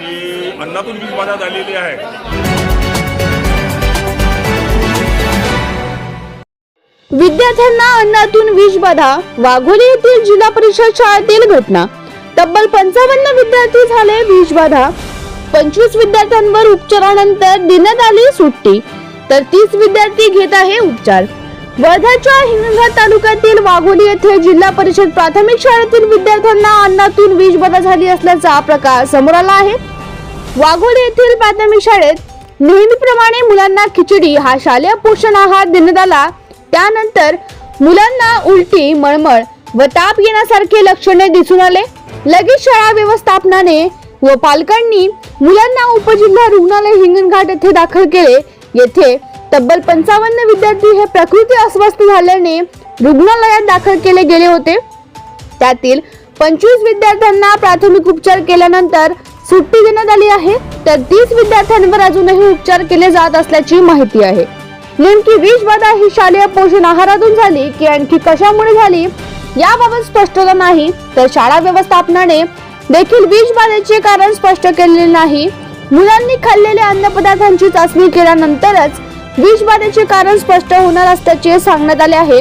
की अन्नातून वीज बाधा झालेली आहे. विद्यार्थ्यांना अन्नातून विषबाधा वाघोली येथील जिल्हा परिषद शाळेतील घटना. तब्बल पंचावन्न विद्यार्थी झाले विषबाधा पंचवीस विद्यार्थ्यांवर उपचारानंतर देण्यात आली सुट्टी. तर तीस विद्यार्थी घेत आहे उपचार. वर्धाच्या हिंगणघाट तालुक्यातील वाघोली येथे जिल्हा परिषद प्राथमिक शाळेतील विद्यार्थ्यांना अन्नातून विषबाधा झाली असल्याचा प्रकार समोर आला आहे. वाघोड येथील प्राथमिक शाळेत नेहमीप्रमाणे मुलांना खिचडी हा शालेय पोषण आहार देण्यात आला त्यानंतर मुलांना उलटी मळमळ व ताप येण्यासारखे लक्षणे दिसून आले. लगेच शाळा व्यवस्थापनाने व पालकांनी मुलांना उपजिल्हा रुग्णालय हिंगणघाट येथे दाखल केले. येथे तब्बल पंचावन्न विद्यार्थी हे प्रकृती अस्वस्थ झाल्याने रुग्णालयात दाखल केले गेले होते. त्यातील पंचवीस विद्यार्थ्यांना प्राथमिक उपचार केल्यानंतर सुट्टी देण्यात आली आहे तर तीस विद्यार्थ्यांवर अजूनही उपचार केले जात असल्याची माहिती आहे. नेमकी विषबाधा ही शालेय पोषण आहारातून झाली की आणखी कशामुळे झाली याबाबत स्पष्टता नाही तर शाळा व्यवस्थापनाने देखील विषबाधेचे कारण स्पष्ट केलेले नाही. मुलांनी खाल्लेल्या अन्नपदार्थांची चाचणी केल्यानंतरच विषबाधेचे कारण स्पष्ट होणार असल्याचे सांगण्यात आले आहे.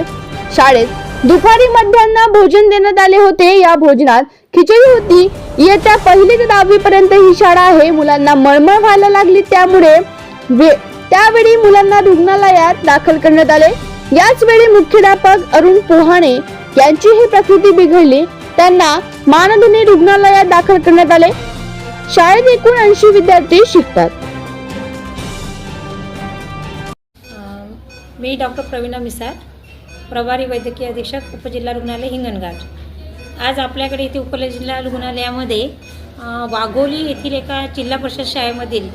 शाळेत दुपारी मध्यान्ह भोजन देण्यात आले होते या भोजनात खिचडी होती इयत्ता पहिली ते दहावी पर्यंत ही शाळा आहे. मुलांना मळमळ व्हायला लागली त्यामुळे त्यावेळी मुलांना रुग्णालयात दाखल करण्यात आले. याच वेळी मुख्याध्यापक अरुण पोहाणे यांचीही प्रकृती बिघडली. त्यांना मानधनी रुग्णालयात दाखल करण्यात आले. शाळेत एकूण ऐंशी विद्यार्थी शिकतात. मी डॉक्टर प्रवीणा मिसाळ प्रभारी वैद्यकीय अधीक्षक उपजिल्हा रुग्णालय हिंगणघाट. आज आपल्याकडे इथे उपजिल्हा रुग्णालयामध्ये वाघोली येथील एका जिल्हा परिषद शाळेमधील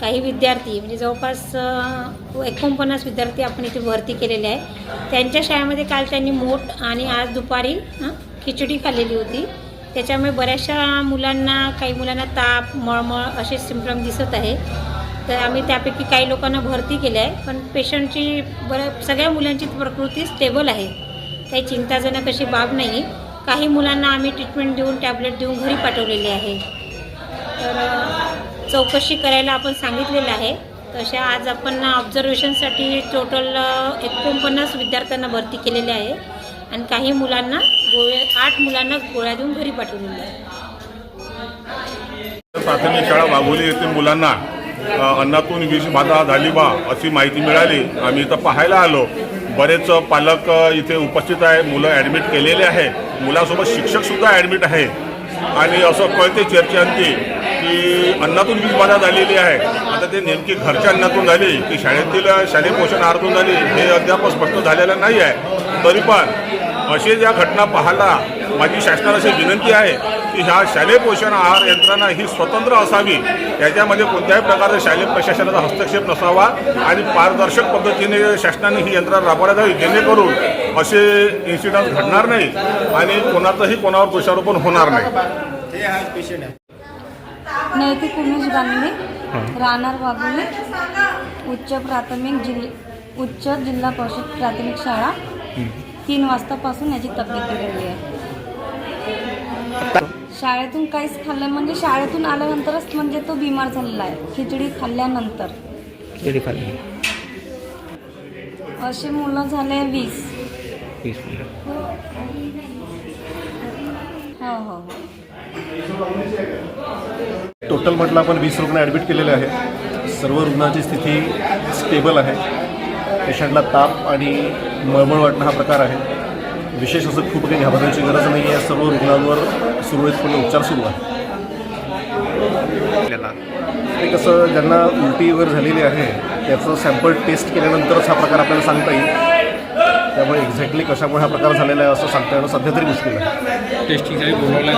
काही विद्यार्थी म्हणजे जवळपास एकोणपन्नास विद्यार्थी आपण इथे भरती केलेले आहे त्यांच्या शाळेमध्ये काल त्यांनी मोठ आणि आज दुपारी खिचडी खाल्लेली होती. त्याच्यामुळे बऱ्याचशा मुलांना काही मुलांना ताप मळमळ असे सिम्पटम दिसत आहे. तर आम्ही त्यापैकी काही लोकांना भरती केलं आहे पण पेशंटची बऱ्या सगळ्या मुलांची प्रकृती स्टेबल आहे. काही चिंताजनक अशी बाब नाही काही मुलांना आम्ही ट्रीटमेंट देऊन टॅबलेट देऊन घरी पाठवलेले आहे. तर चौकशी करायला आपण सांगितलेलं आहे. तशा आज आपण ऑब्झर्वेशनसाठी टोटल एकोणपन्नास विद्यार्थ्यांना भरती केलेली आहे. आणि काही मुलांना गोळे आठ मुलांना गोळ्या देऊन घरी पाठवलेल्या आहे. प्राथमिक शाळा वाघोली येथील मुलांना अन्नातून विषबाधा झाली बा अशी माहिती मिळाली. आम्ही इथं पाहायला आलो. बरेच पालक इथे उपस्थित आहे मुलं ॲडमिट केलेले आहे मुलासोबत शिक्षकसुद्धा ॲडमिट आहे. आणि असं कळते चर्चेअंती की अन्नातून वीज बाधा झालेली आहे. आता ते नेमकी घरच्या अन्नातून झाली की शाळेतील शालेय पोषण आहारातून झाली हे अद्याप स्पष्ट झालेलं नाही आहे. तरी पण असे ज्या घटना पाहायला माझी शासनाला अशी विनंती आहे की ह्या शालेय पोषण आहार यंत्रणा ही स्वतंत्र असावी. याच्यामध्ये कोणत्याही प्रकारचा शालेय प्रशासनाचा हस्तक्षेप नसावा आणि पारदर्शक पद्धतीने शासनाने ही यंत्रणा राबवण्यात यावी जेणेकरून असे इन्सिडंट घडणार नाही आणि कोणाचंही कोणावर दोषारोपण होणार नाही. नैतिक उमेश गांधी राहणार वाघोली उच्च प्राथमिक जिल्हा उच्च जिल्हा परिषद प्राथमिक शाळा तीन वाजतापासून याची तब्येत बिघडली आहे. शाळेतून काहीच खाल्लं म्हणजे शाळेतून आल्यानंतरच म्हणजे तो बिमार झालेला आहे. खिचडी खाल्ल्यानंतर. किती खाल्ली. असे मुलं झाले वीस. वीस हो हो हो. टोटल म्हटलं आपण वीस रुग्ण ॲडमिट केलेले आहे सर्व रुग्णांची स्थिती स्टेबल आहे. पेशंटला ताप आणि मळमळ वाटणं हा प्रकार आहे. विशेष असं खूप काही घाबरण्याची गरज नाही आहे. सर्व रुग्णांवर सुरळीतपणे उपचार सुरू आहे आपल्याला ते कसं ज्यांना उलटी वगैरे झालेली आहे त्याचं सॅम्पल टेस्ट केल्यानंतरच हा प्रकार आपल्याला सांगता येईल. त्यामुळे एक्झॅक्टली कशामुळे हा प्रकार झालेला आहे असं सांगता येणं सध्या तरी मुश्किल आहे. टेस्टिंगसाठी बोलवलं